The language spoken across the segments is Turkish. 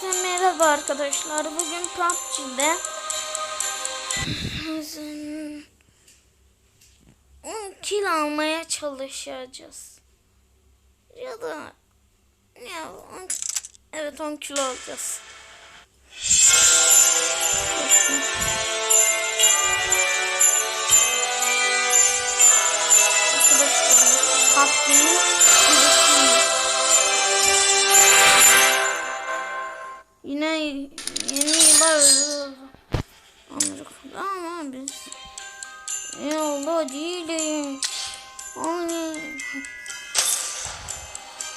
Herkese merhaba arkadaşlar. Bugün PUBG'de kill almaya çalışacağız. Ya da ya on, evet 10 kilo alacağız. Arkadaşlar PUBG'nin Yine yeni yıllar ancak ama biz yolda değiliz.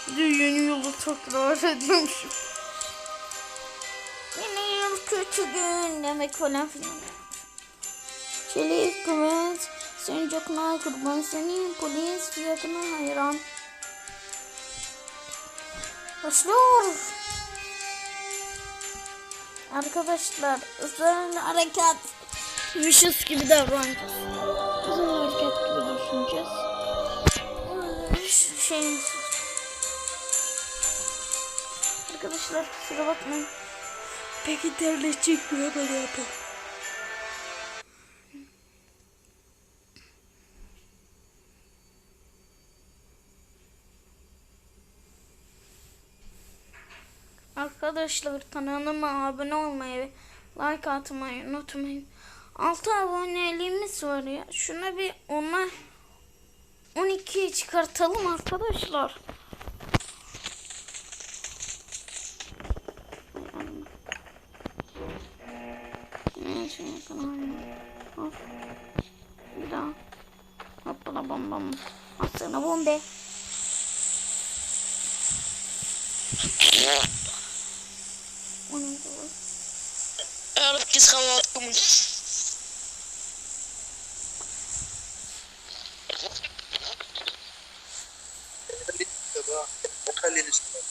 Bir de yeni yılı tekrar ediyormuşum. Yeni yıl kötü gün demek falan filan. Çelik kıvıt, sen çok na kurban senin polis fiyatına hayran. Başlıyor. Arkadaşlar özel hareket mışız gibi davranacağız. Özel hareket gibi düşüneceğiz. Şey Arkadaşlar kusura bakmayın. Peki terletecek mi böyle yapalım. Arkadaşlar kanalıma abone olmayı like atmayı unutmayın. 6 aboneliğimiz var ya. Şuna bir ona 12'ye çıkartalım arkadaşlar. Bir daha. Hoppala bam bam. Atsana bombe. O neydi o? أركز خواطركم بابا خلي نشتغل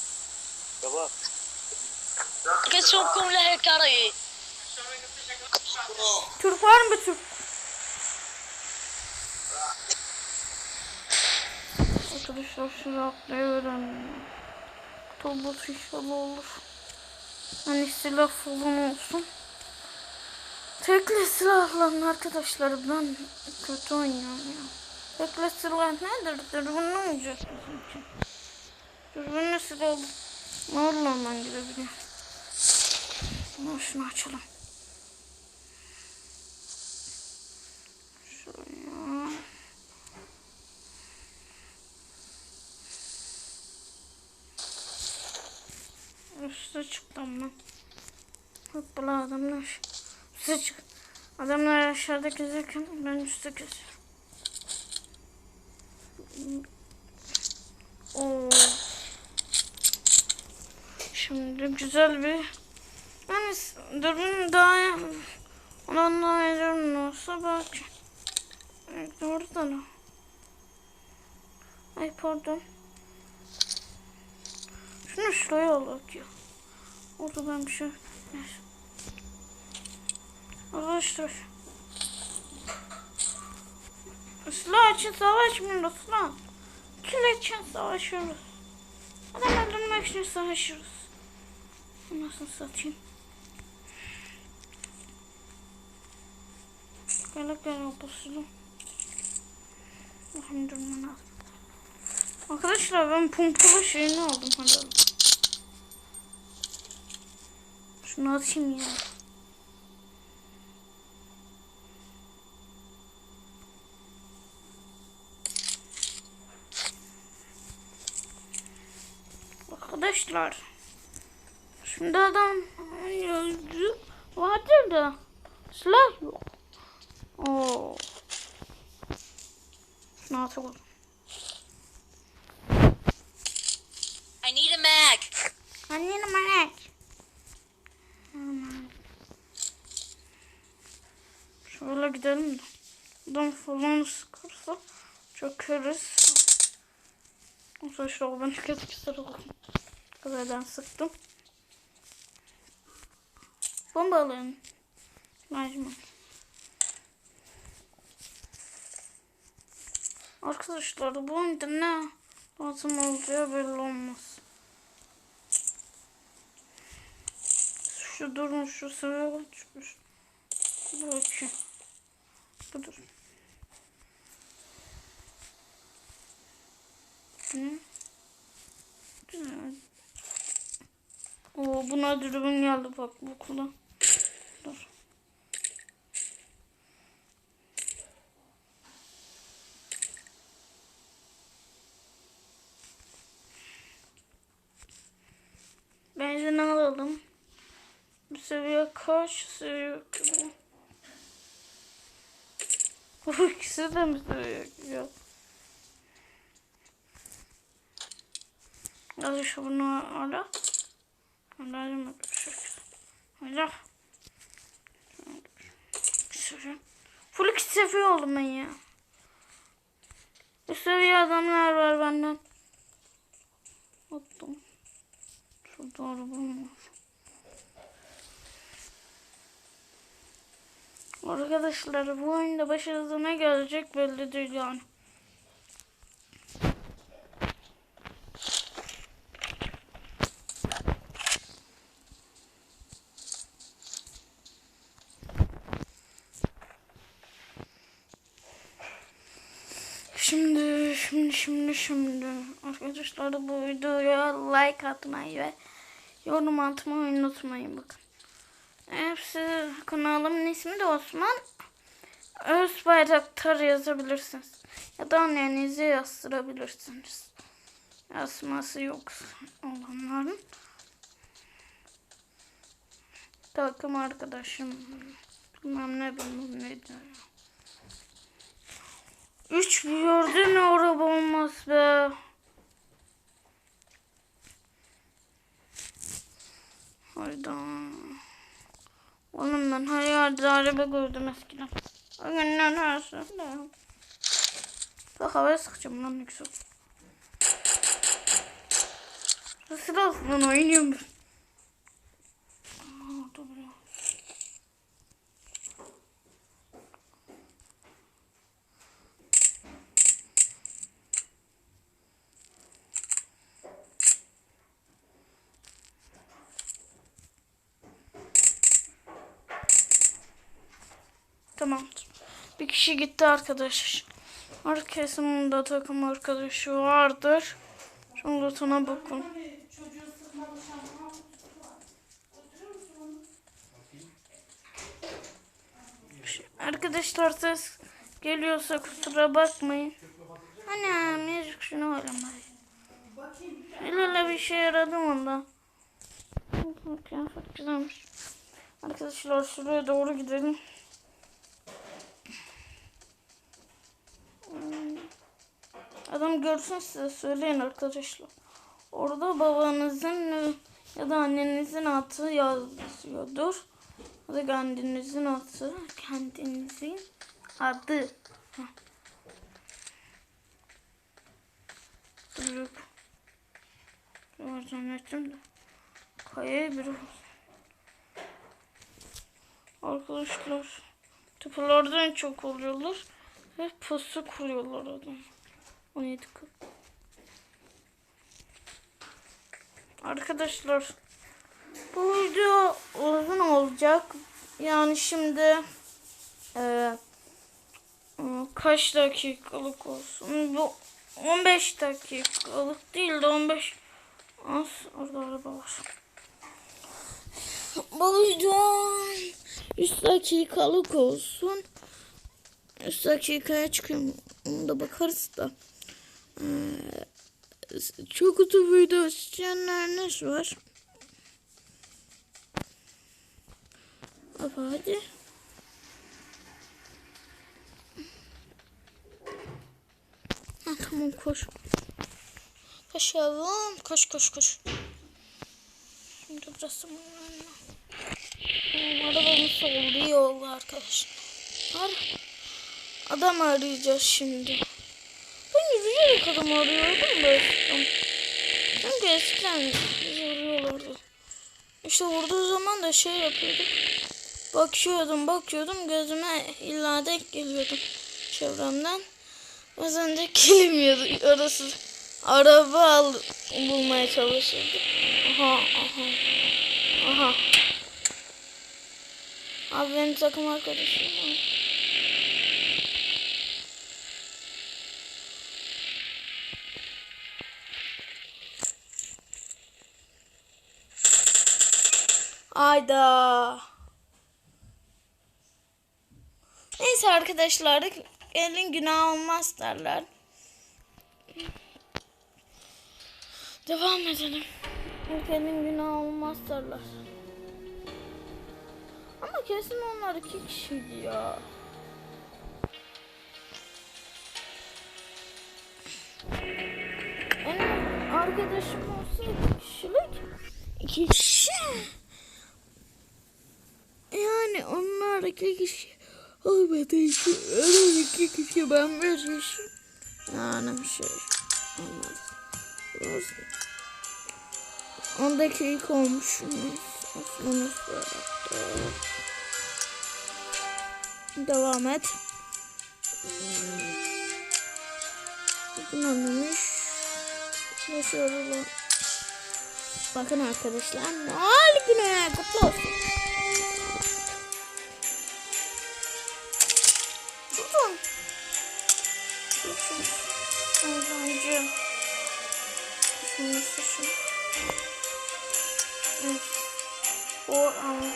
بابا كسوكم له كري Türk var mı Türk? Arkadaşlar şunu atlayıverelim. Tobut inşallah olur. Hani silah falan olsun. Tekli silahla arkadaşlar ben kötü oynuyorum ya. Tekli silah nedir? Dürbünlü olacak bizim için. Dürbünlü silah ne olmadan gidebiliyor. Ama şunu açalım. Şuraya. Üste çıktım ben. Hoppala adamlar. Üste çık. Adamlar aşağıda gezerken ben üstte geziyorum. Oo. Şimdi güzel bir yani dürbün daha ondan daha heyecanlı olsa. Evet, orada ne? Ay pardon. Şunu şuraya alak Orada ben bir şey... Arkadaşlar. Silah için savaşmıyoruz lan. Kil için savaşıyoruz. Adam öldürmek için savaşıyoruz. Nasıl satayım? Gel gel durma lazım. Arkadaşlar ben pompalı şeyini aldım hadi. Şunu atayım ya. Arkadaşlar. Şimdi adam öldü. Vardır da silah yok. Oo. Şunu atalım. Şöyle gidelim de. Adam falan sıkarsa çökeriz. Arkadaşlar ben kötü küsür oldum. Kazadan sıktım. Bomba alayım. Mecbur. Arkadaşlar bu oyunda ne lazım olacağı belli olmaz. Şu durmuş şu seviye çıkmış. İki. Budur. Ne? Güzel. Oo buna dürbün geldi bak bu kullan. Dur. Benzin alalım. Bu? Seviye kaç? Bu ikisi de mi yok? Hadi şu bunu ala. Hadi. Şöyle. Full iki seviye oldum ben ya. Bu seviye adamlar var benden. Attım. Şurada arabam var. Arkadaşlar bu oyunda başınıza ne gelecek belli değil yani. Şimdi, şimdi, şimdi, şimdi. Arkadaşlar bu videoya like atmayı ve yorum atmayı unutmayın bakın. Hepsi kanalımın ismi de Osman. Öz Bayraktar yazabilirsiniz. Ya da annenize yazdırabilirsiniz. Yazması yok olanların. Takım arkadaşım. Bilmem ne bilmem ne diyor. Üç gördün araba olmaz be. Oğlum ben her yerde araba gördüm eskiden. O günden sene. Bak havaya sıkacağım lan güzel. Nasıl aslında oynuyorum. Aa, dur ya. Tamam. Bir kişi gitti arkadaş. Herkesin da takım arkadaşı vardır. Şimdi lotuna bakın. Arkadaşlar ses geliyorsa kusura bakmayın. Annem yazık şunu oynamayı. El bir şey yaradım onda. Kıyafet güzelmiş. Arkadaşlar şuraya doğru gidelim. Adam görsün size söyleyin arkadaşlar. Orada babanızın e, ya da annenizin adı yazıyordur. Ya da kendinizin adı. Kendinizin adı. Heh. Dur. Var zannettim de. Kayaya biri Arkadaşlar. Tepelerden çok oluyorlar. Ve pusu kuruyorlar adam. 17 kıl. Arkadaşlar bu video uzun olacak. Yani şimdi e, e, kaç dakikalık olsun? Bu 15 dakikalık değil de 15 az orada araba var. Bu video 100 dakikalık olsun. 100 dakikaya çıkıyor mu? Onu da bakarız da. Ee, çok uzun video isteyenleriniz var. Baba hadi. Ha, tamam koş. Koş yavrum. Koş koş koş. Şimdi burası mı? Arabamız oldu iyi arkadaşlar. Adam arayacağız şimdi. Ben yürüyerek adam arıyordum da eskiden. Çünkü eskiden bizi arıyorlardı. İşte vurduğu zaman da şey yapıyordum. Bakıyordum bakıyordum gözüme illa denk geliyordum çevremden. Bazen de gelmiyordu arası. Araba al, bulmaya çalışırdık. Aha aha. Aha. Abi benim takım arkadaşım var. Ayda. Neyse arkadaşlar elin günah olmaz derler. Devam edelim. Elin günah olmaz derler. Ama kesin onlar iki kişiydi ya. Benim arkadaşım olsa iki kişilik. İki kişi. Yani onlar iki kişi olmadığı için öyle iki kişi ben kişi. Yani bir şey olmaz. Burası. On dakika olmuşsunuz. Aslında Devam et. Bakın anlamış. Başarılı. Bakın arkadaşlar. Noel günü kutlu olsun. Şunu şunu. Evet. O um,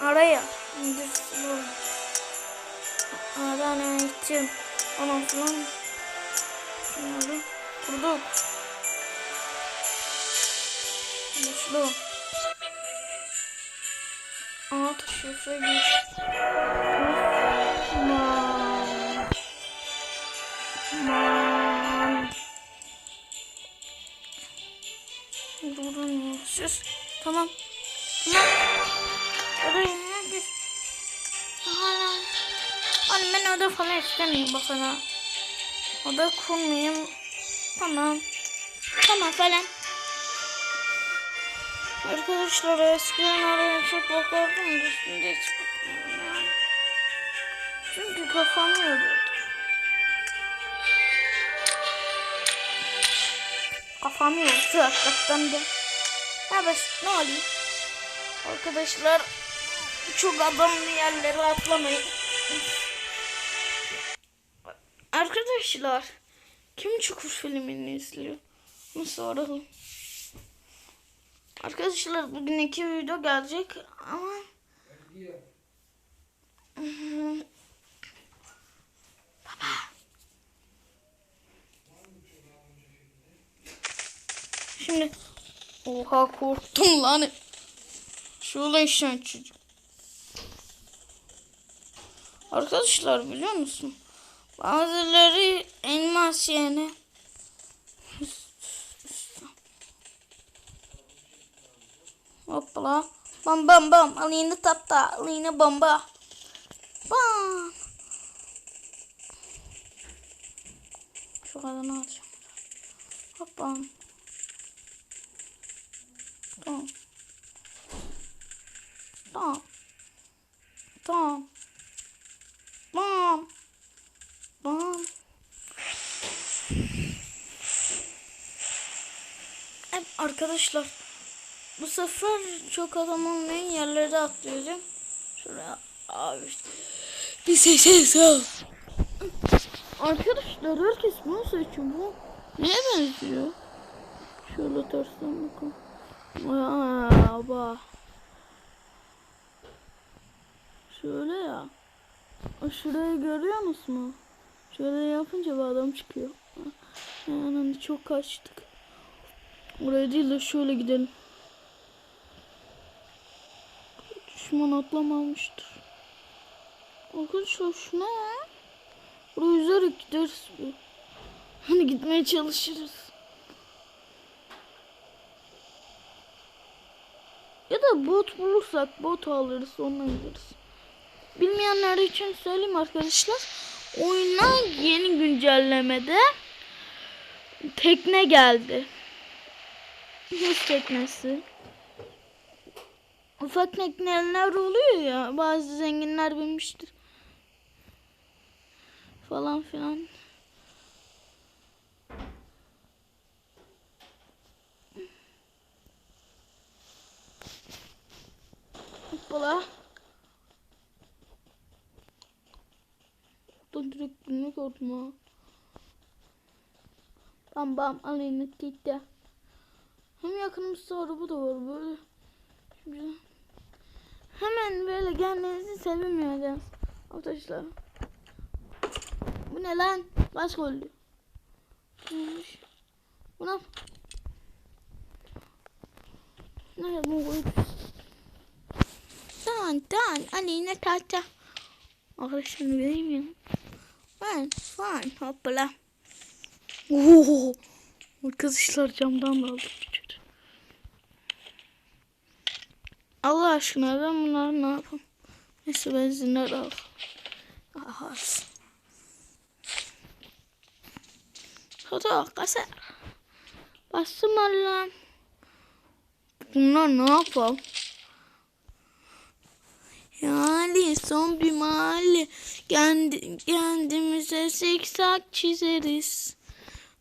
araya indirsin. Aradan eğitim. Ondan sonra şunları kurduk. Başlı. Alt şifre gir. Osman. Durun. Sus. Tamam. Tamam. Gir. Hala. Hani ben oda falan istemiyorum bakın ha. Oda kurmayayım. Tamam. Tamam falan. Arkadaşlar eskiden oraya çok bakardım da şimdi hiç bakmıyorum yani. Çünkü kafam yoruldu. Kafam yoruldu hakikaten de. Ha baş ne olayım? Arkadaşlar çok adamlı yerlere atlamayın. Arkadaşlar kim Çukur filmini izliyor? Bunu soralım. Arkadaşlar bugün iki video gelecek ama Baba. Şimdi oha korktum lan. Şöyle işen çocuk. Arkadaşlar biliyor musun? Bazıları elmas yerine Hoppala. Bam bam bam. Aline tapta. Aline bomba. Bam. Şu kadını alacağım. Hop bam. Tamam. Tamam. Tamam. Bam. Bam. Evet arkadaşlar. Bu sefer çok adam olmayan yerlere atlayacağım. Şuraya abi. Bir ses al. Arkadaşlar herkes bunu seçiyor. Bu neye benziyor? Şöyle tersten bakalım. Aa, bak. Şöyle ya. Şurayı görüyor musun? Şöyle yapınca bir adam çıkıyor. Yani çok kaçtık. Oraya değil de şöyle gidelim. Düşman atlamamıştır. Arkadaşlar şu ne ya? Buraya yüzerek gideriz. Hani gitmeye çalışırız. Ya da bot bulursak bot alırız onunla gideriz. Bilmeyenler için söyleyeyim arkadaşlar. Oyuna yeni güncellemede tekne geldi. Hız teknesi. Ufak tekneler oluyor ya. Bazı zenginler binmiştir. Falan filan. balığa. Dur direkt ne gördüm ha. Bam bam aleyhine titte. Hem yakınımızda araba da var böyle. Şimdi hemen böyle gelmenizi sevmiyoruz arkadaşlar. Bu ne lan? Başka oldu. Neymiş? Buna Nereye bunu koyup Dan dan Aleyna tata. Arkadaşlar ya. Fan fan hoppala. Oo. Arkadaşlar camdan da aldım. Allah aşkına ben bunları ne yapayım? Neyse benzinler al. Aha. Foto kasa. Bastım Allah'ım. Bunlar ne yapalım? Yani son bir mahalle. Kendi, kendimize zikzak çizeriz.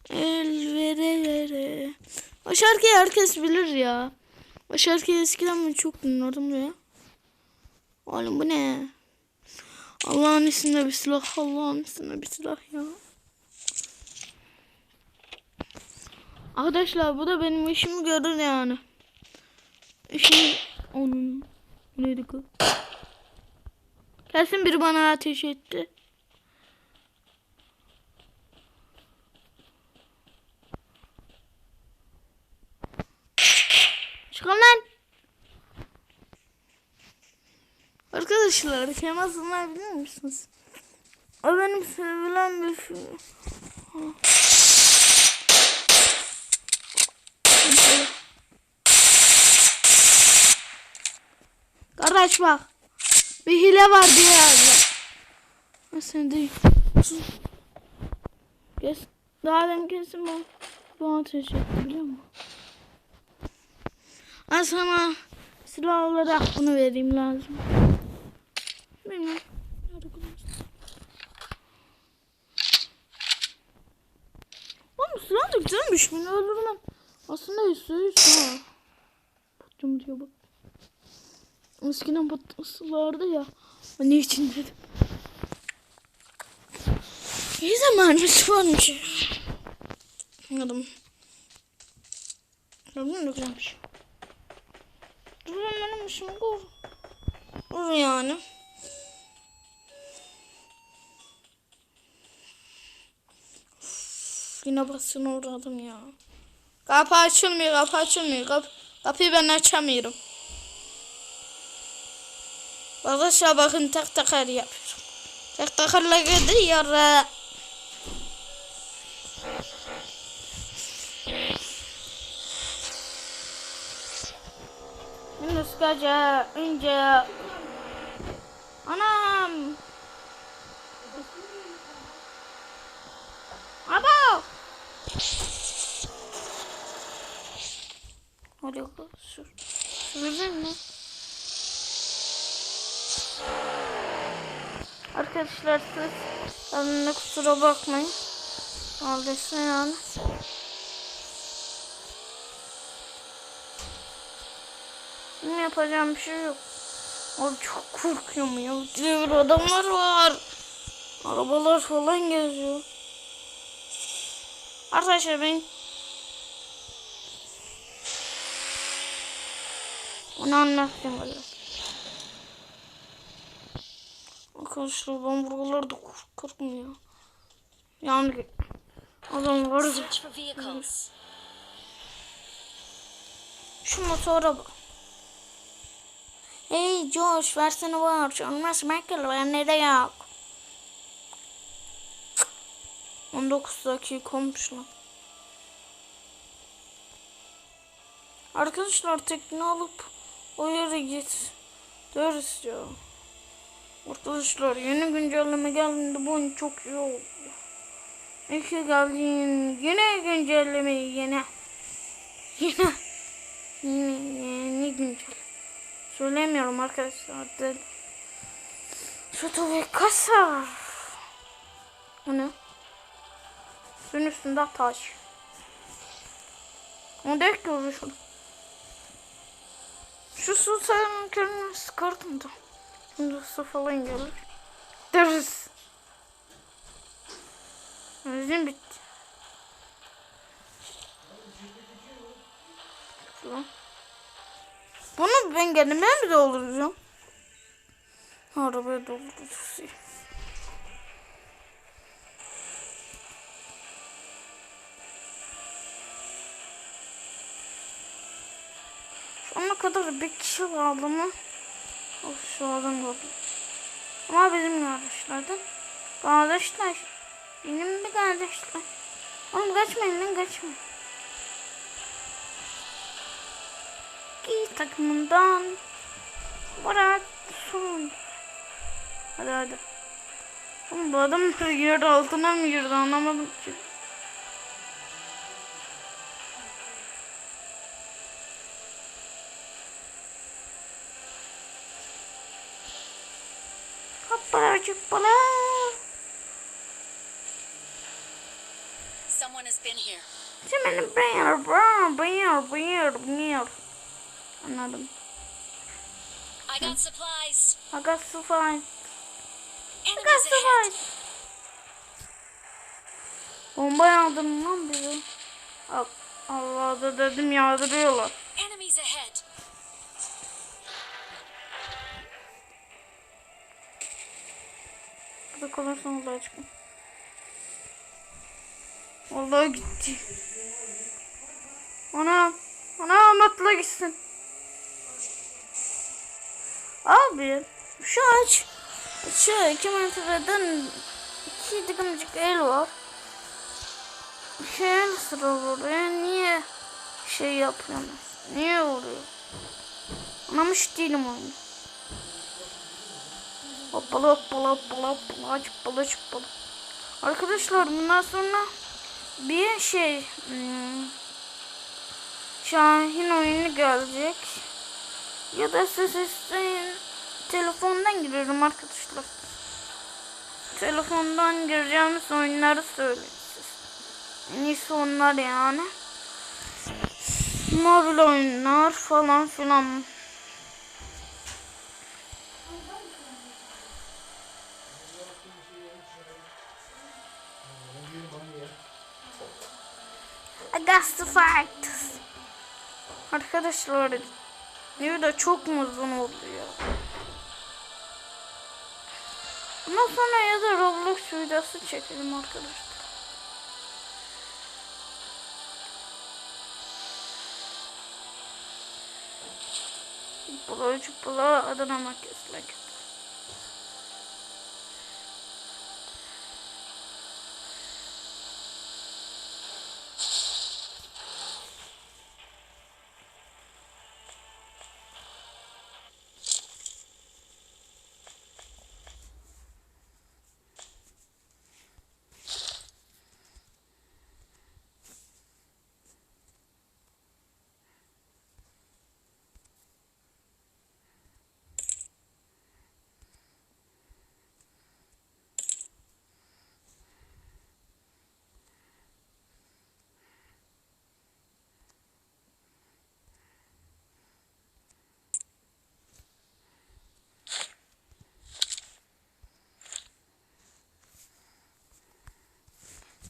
El vere vere O şarkıyı herkes bilir ya. O şarkıyı eskiden ben çok dinlerdim ya. Oğlum bu ne? Allah'ın ismine bir silah Allah'ın ismine bir silah ya. Arkadaşlar bu da benim işimi görür yani. İşim onun. Neydi kız? Kesin biri bana ateş etti. Çıkın lan. Arkadaşlar Kemal Sunay bilir misiniz? O benim sevilen bir şey. Kardeş bak. Bir hile var diye yazdı. Ben seni değil. Kes. Daha demin kesin bu. Bu ateş biliyor musun? Ben sana silah olarak bunu vereyim lazım. Bilmem. Oğlum silah da güzelmiş. Beni öldürmem. Aslında yüzde yüz ha. Patlıcım diyor bak. Eskiden patlısı vardı ya. Ne için dedim. İyi zamanımız varmış. Anladım. Gördün mü güzelmiş. Dur lan benim işimi kur. Dur yani. Üf, Yine basın uğradım ya. Kapı açılmıyor, kapı açılmıyor. Kapı, kapıyı ben açamıyorum. والله شاب أخن تختخر يا تختخر لك يا را من سكاجا انجا أنا ابا ولي خسر ولي خسر Arkadaşlar siz benimle kusura bakmayın. Neredesin yani? Ne yapacağım bir şey yok. Abi çok korkuyorum ya. Diğer adamlar var. Arabalar falan geziyor. Arkadaşlar ben onu anlatacağım böyle. Arkadaşlar ben buralarda korkuyorum ya. Yani adam var vehicles. Şu motora bak. Hey Josh versene borç. Olmaz Michael bende de yok. 19 dakika olmuş lan. Arkadaşlar tekne alıp o yere git. Deriz ya. Arkadaşlar yeni güncelleme geldiğinde bu çok iyi oldu. İyi ki geldin. Yine güncellemeyi yine. Yine. Yine yeni güncel. Söylemiyorum arkadaşlar. Soto ve kasa. O ne? Suyun üstünde taş. O da ki şu. Su sayının kendini sıkardım da. Su falan gelir. Deriz. Benzin bitti. Bunu ben kendime mi dolduracağım? Arabaya dolduracağız. Şu ana kadar bir kişi kaldı mı? Of adam kaldı. Ama bizim kardeşlerden. Kardeşler. Benim bir kardeşler. Oğlum kaçmayın lan kaçmayın. Giy takımından. Bırak sorun. Hadi hadi. Oğlum bu adam yer altına mı girdi anlamadım ki. Been here. Anladım. I got supplies. I got fine. I got fine. Bomba yağdırın lan bizi. Al- Allah da dedim yağdırıyorlar. Enemies ahead. Burada kalırsan olay çıkın. Vallahi gitti. Ana, ana matla gitsin. Abi, şu aç. Şu iki metreden iki tıkımcık el var. Şey sıra buraya niye şey yapıyorsunuz? Niye oluyor? Anlamış değilim onu. Hoppala hoppala hoppala hoppala çıppala çıppala. Arkadaşlar bundan sonra bir şey hmm, Şahin oyunu gelecek. Ya da siz isteyin telefondan girerim arkadaşlar. Telefondan gireceğimiz oyunları söyleyin iyisi onlar yani. Mobil oyunlar falan filan. I got to fight. Arkadaşlar video çok mu uzun oldu ya? Bundan sonra ya da Roblox videosu çekelim arkadaşlar. Bula çupula Adana merkezine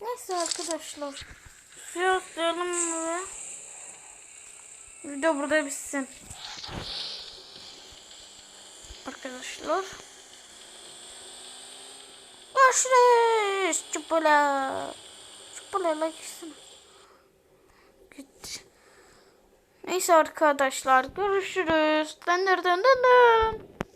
Neyse arkadaşlar. Suya atlayalım ve video burada bitsin. Arkadaşlar. Görüşürüz. Çupula. Çupula gitsin. Gitti. Neyse arkadaşlar görüşürüz. Dın dın dın.